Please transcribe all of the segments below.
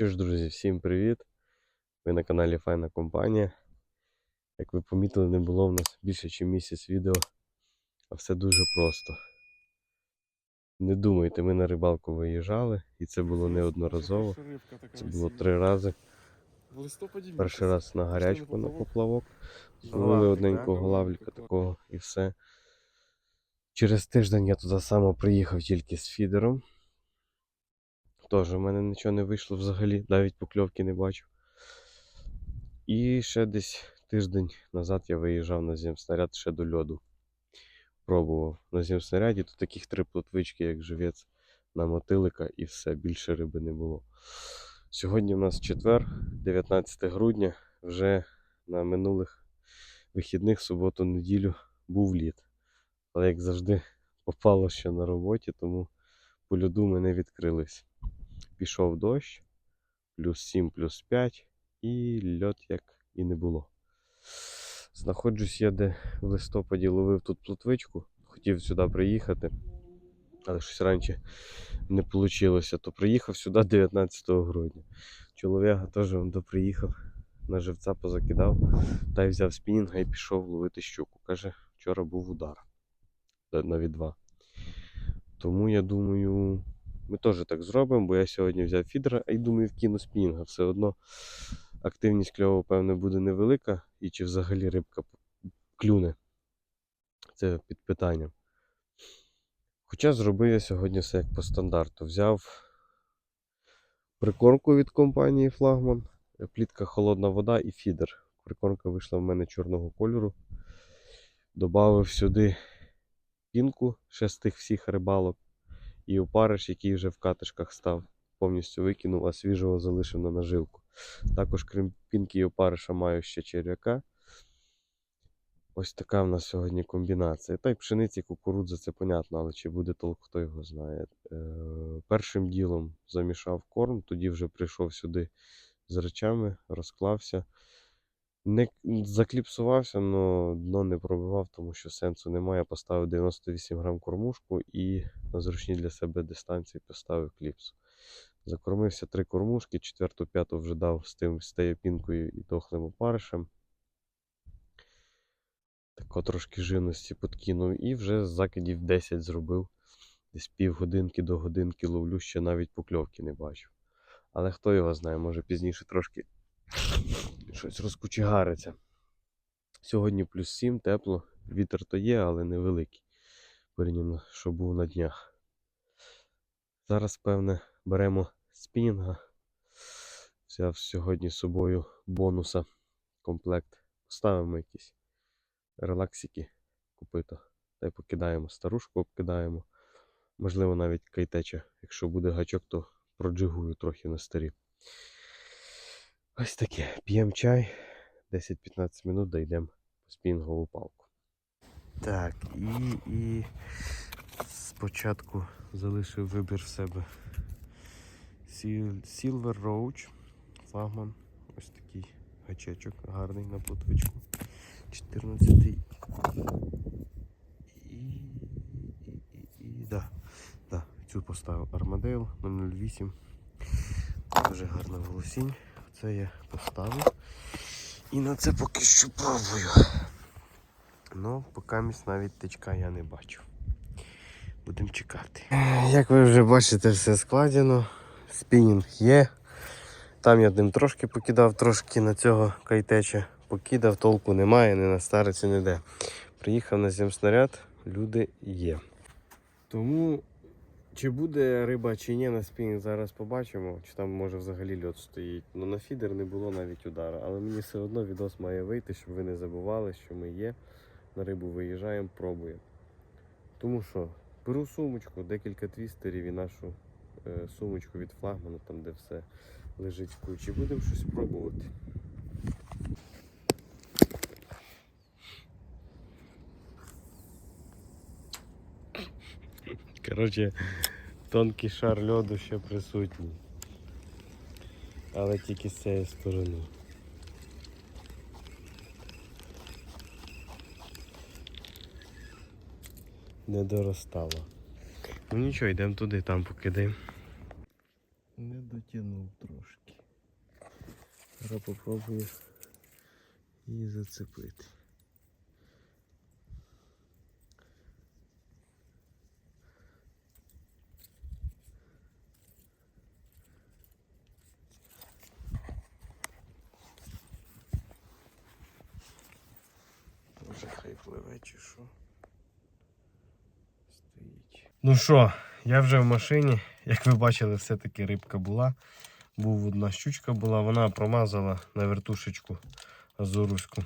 Що ж, друзі, всім привіт! Ви на каналі Файна Компанія. Як ви помітили, не було в нас більше, ніж місяць відео, а все дуже просто. Не думайте, ми на рибалку виїжджали, і це було неодноразово. Це було три рази. Перший раз на гарячку на поплавок. Зловили одненького Прикольно. такого і все. Через тиждень я туди само приїхав тільки з фідером. Теж в мене нічого не вийшло взагалі, навіть покльовки не бачив. І ще десь тиждень назад я виїжджав на зімснаряд ще до льоду. Пробував на зімснаряді, тут таких три плотвички, як живець, на мотилика і все, більше риби не було. Сьогодні в нас четвер, 19 грудня, вже на минулих вихідних, суботу-неділю, був лід. Але як завжди, попало ще на роботі, тому по льоду ми не відкрились. Пішов дощ, плюс 7, плюс 5, і льот як і не було. Знаходжусь я де в листопаді ловив тут плотвичку, хотів сюди приїхати, але щось раніше не вийшло. То приїхав сюди 19 грудня. Чоловіка теж доприїхав, на живця позакидав, та й взяв спінінга і пішов ловити щуку. Каже, вчора був удар Та- навіть два. Тому я думаю, ми теж так зробимо, бо я сьогодні взяв фідера, а й думаю, вкину спінінга. Все одно активність кльову, певне, буде невелика, і чи взагалі рибка клюне. Це під питанням. Хоча зробив я сьогодні все як по стандарту. Взяв прикормку від компанії Флагман, плітка холодна вода і фідер. Прикормка вийшла в мене чорного кольору. Добавив сюди пінку ще з тих всіх рибалок. І опариш, який вже в катишках став, повністю викинув, а свіжого залишив на наживку. Також, крім пінки і опариша, маю ще черв'яка. Ось така в нас сьогодні комбінація. Та й пшениці, кукурудза, це понятно, але чи буде толк, хто його знає. Е, першим ділом замішав корм, тоді вже прийшов сюди з речами, розклався. Не закліпсувався, але дно не пробивав, тому що сенсу немає. Поставив 98 грам кормушку і на зручній для себе дистанції поставив кліпсу. Закормився три кормушки, четверту, п'яту вже дав з тим з пінкою і дохлим опаришем. Тако трошки живності подкинув і вже з закидів 10 зробив. Десь півгодинки до годинки ловлю, ще навіть покльовки не бачив. Але хто його знає, може пізніше трошки щось розкучегариться. Сьогодні плюс 7, тепло, вітер то є, але невеликий. Порівняно, що був на днях. Зараз, певне, беремо спінінга. Взяв сьогодні з собою бонуса комплект. Поставимо якісь релаксики купито. Та й покидаємо старушку, обкидаємо. Можливо, навіть кайтеча. Якщо буде гачок, то проджигую трохи на старі. Ось таке. П'ємо чай. 10-15 минут дійдемо по спінгову палку. Так, і, і спочатку залишив вибір в себе Silver Roach, флагман. Ось такий гачечок гарний на плотвичку. 14 і, цю поставив Armadale 008. Дуже гарна волосінь. Це я поставив. І на це поки що пробую. Ну, поки місь навіть тичка я не бачу. Будемо чекати. Як ви вже бачите, все складено. Спінінг є. Там я ним трошки покидав, трошки на цього кайтеча покидав, толку немає, ні на стариці, ніде. Приїхав на зімснаряд, люди є. Тому чи буде риба чи ні на спінінг, зараз побачимо, чи там може взагалі льот стоїть. Ну на фідер не було навіть удара. Але мені все одно відос має вийти, щоб ви не забували, що ми є. На рибу виїжджаємо, пробуємо. Тому що беру сумочку, декілька твістерів і нашу е, сумочку від флагману, там де все лежить в кучі. Будемо щось пробувати. Коротше, тонкий шар льоду ще присутній. Але тільки з цієї сторони. Не доростало. Ну нічого, йдемо туди, там покидаємо. Не дотягнув трошки. Зараз попробую її зацепити. Може хай пливе чи що. Стоїть. Ну що, я вже в машині. Як ви бачили, все-таки рибка була. Був одна щучка була, вона промазала на вертушечку азоруську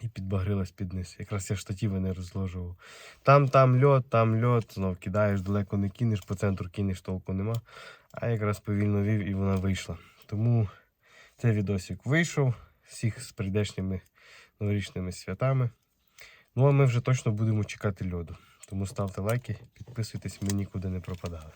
і підбагрилась під низ. Якраз я штативи не розложував. Там, там льот, там льот, знов кидаєш, далеко не кинеш, по центру кинеш, толку нема. А якраз повільно вів і вона вийшла. Тому цей відосик вийшов. Всіх з прийдешніми новорічними святами. Ну а ми вже точно будемо чекати льоду. Тому ставте лайки, підписуйтесь, ми нікуди не пропадали.